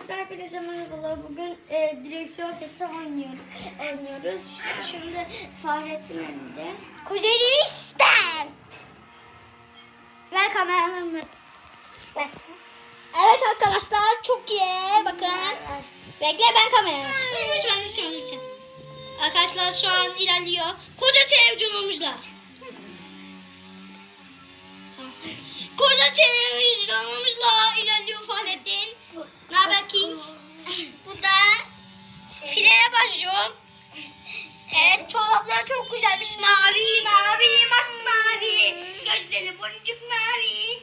Arkadaşlar hepinize merhabalar. Bugün e, direksiyon seti oynuyoruz. oynuyoruz. Şimdi Fahrettin önünde. Kocaeli işten. Ver kameranı. Evet arkadaşlar çok iyi. Bakın. Bekle ben kamerayı. Lütfen lütfen lütfen. Arkadaşlar şu an ilerliyor. Koca televizyonumuzla. Koca televizyonumuzla ilerliyor Fahrettin. Ne haber King? Bu da fileye başlıyorum. Evet çorapları çok güzelmiş. Mavi, mavi, masmavi. Gözleri boncuk mavi.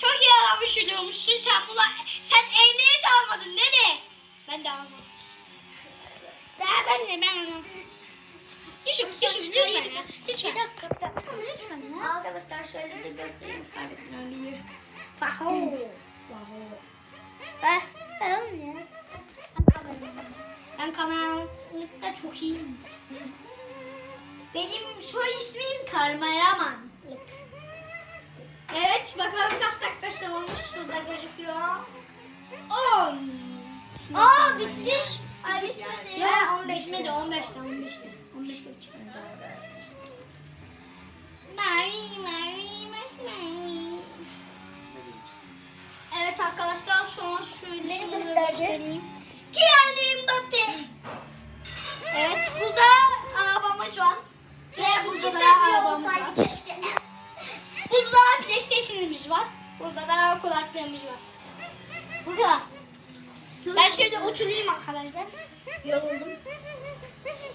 Çok iyi araba sürüyormuşsun sen buna. Sen ehliyet almadın mi? Ben de almadım. Daha ben de ben almadım. Yusuf, Yusuf lütfen. Lütfen. Bir dakika, bir dakika. Lütfen. Arkadaşlar şöyle de göstereyim Fahrettin Ali'yi. Faho. Ver, ver oğlum ya. Ben kameramanlıkta çok iyiyim. Benim soy ismim Kameraman. Evet bakalım kaç dakika sonra şurada gözüküyor. 10. Aa bitti. Ay bitmedi. Ya 15 mi de 15'te 15'te. 15'te bitiyor. Mavi mavi mavi. Evet arkadaşlar sonra şöyle Beni göstereyim. Kylian Mbappe. Evet burada arabamız var. Ve burada da arabamız var. Burada da PlayStation'ımız var. Burada da kulaklığımız var. Bu kadar. Ben şöyle oturayım arkadaşlar. Yoruldum.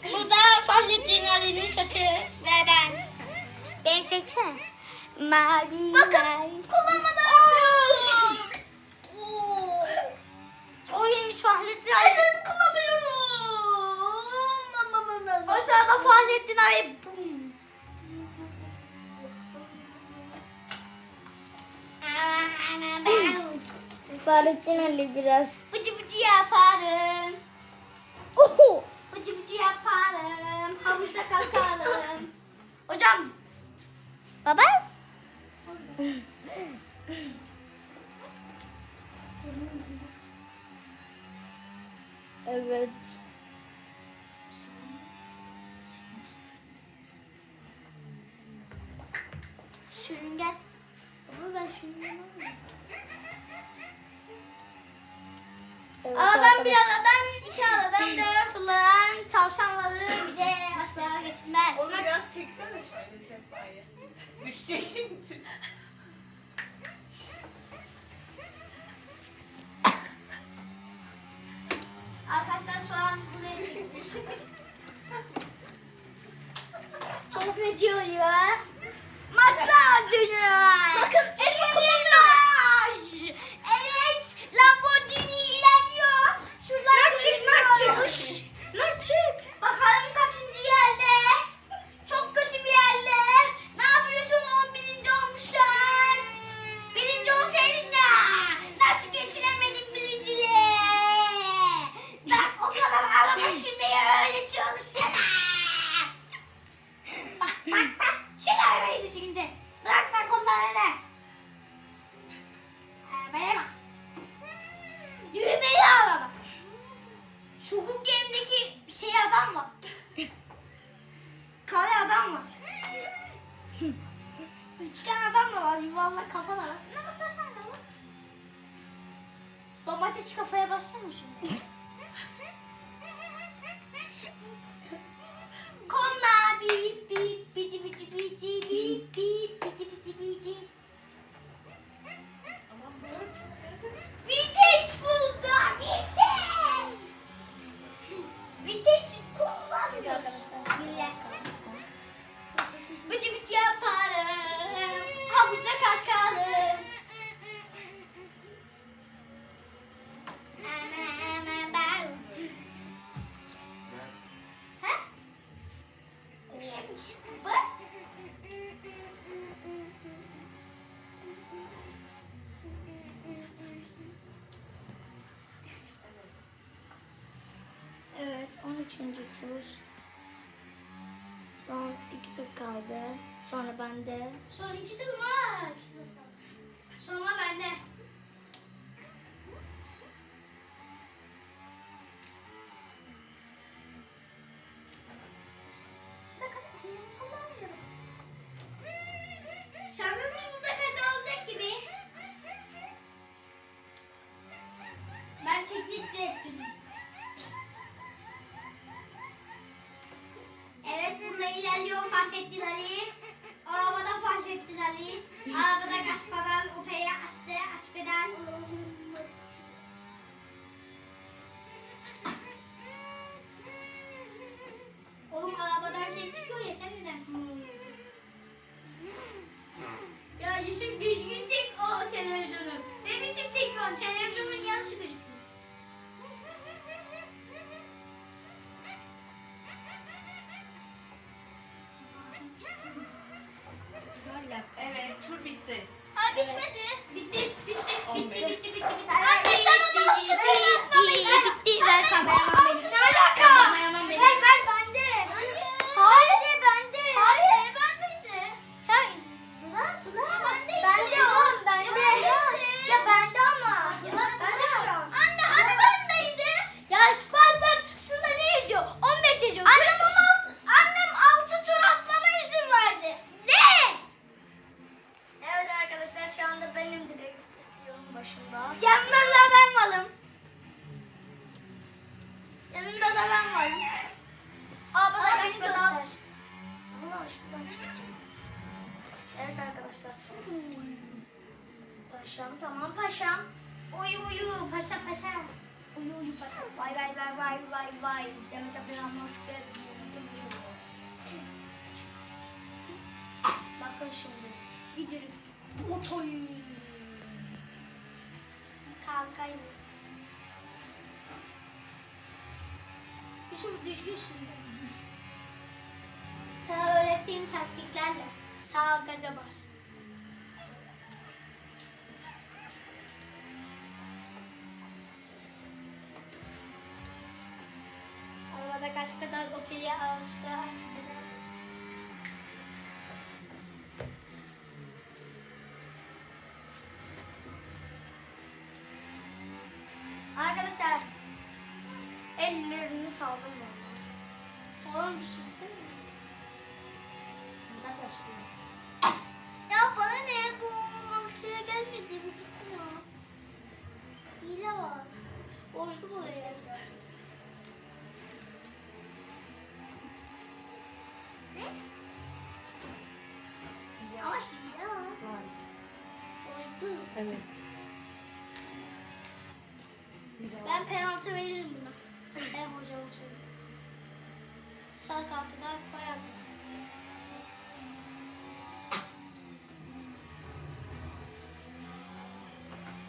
Burada Fahrettin Ali'nin saçı ve ben. Benim seksene. Mavi Bakın kullanmadan. O yemiş Fahrettin Ali. Ellerimi kullanmıyorum. O sırada Fahrettin Ali. Fahrettin Ali biraz. Bıcı yaparım. Oho! Bıcı bıcı yaparım. Havuzda kalkarım. Hocam. Baba? Evet. Sürüngen. Baba ben sürüngen olmuyorum. Evet Aradan bir aradan iki aradan da fırlayan tavşanları bize asla getirmez. Onu biraz çeksene şöyle sehpayı. Düşecek şimdi. Arkadaşlar şu an buraya çekmiş. Çok feci oluyor. Şey adam var. Kare adam var. Üçgen adam da var. Yuvarlak kafa da var. Ne basarsan da. Domates kafaya bassana şunu. Kolla bip bip bici bici bici bip bip bici bici bici. 13. tur. Son iki tur kaldı. Sonra bende. Son iki tur var. Sonra bende. Fahrettin Ali. Arabada Fahrettin Ali. Arabada gaz pedal, otaya açtı, aç pedal. Oğlum arabadan ses çıkıyor ya sen neden? Ya Yusuf düzgün çek o televizyonu. Ne biçim çekiyorsun? Televizyonun yarısı gözüküyor. Ay başında. Yanında da ben varım. Yanında da ben varım. Aa bana kaç pedal. Allah şuradan çekeyim. Evet arkadaşlar. Paşam tamam paşam. Uyu uyu paşa paşa. Uyu uyu paşa. Vay vay vay vay vay vay. Demet hoş geldin. Bakın şimdi. Bir drift. Otoy. Kalkayım. Yusuf düzgünsün. Sana öğrettiğim taktiklerle sağa gaza bas. Arabada kaç pedal okey'e alıştı saldım valla. Oğlum sürsene. Zaten sürüyor. Ya bana ne bu mantıya gelmedi bu bitmiyor. Hile var. Borçlu bu hile. Ne? Ama hile var. Borçlu. Evet. Ben penaltı veririm buna. Ben hoca olsaydım. Sağ altına koyardım.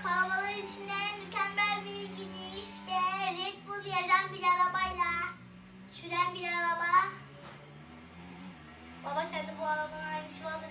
Kahvalar içinden mükemmel bir gidiş ve Red Bull yazan bir arabayla süren bir araba. Baba sen de bu arabanın aynısı vardı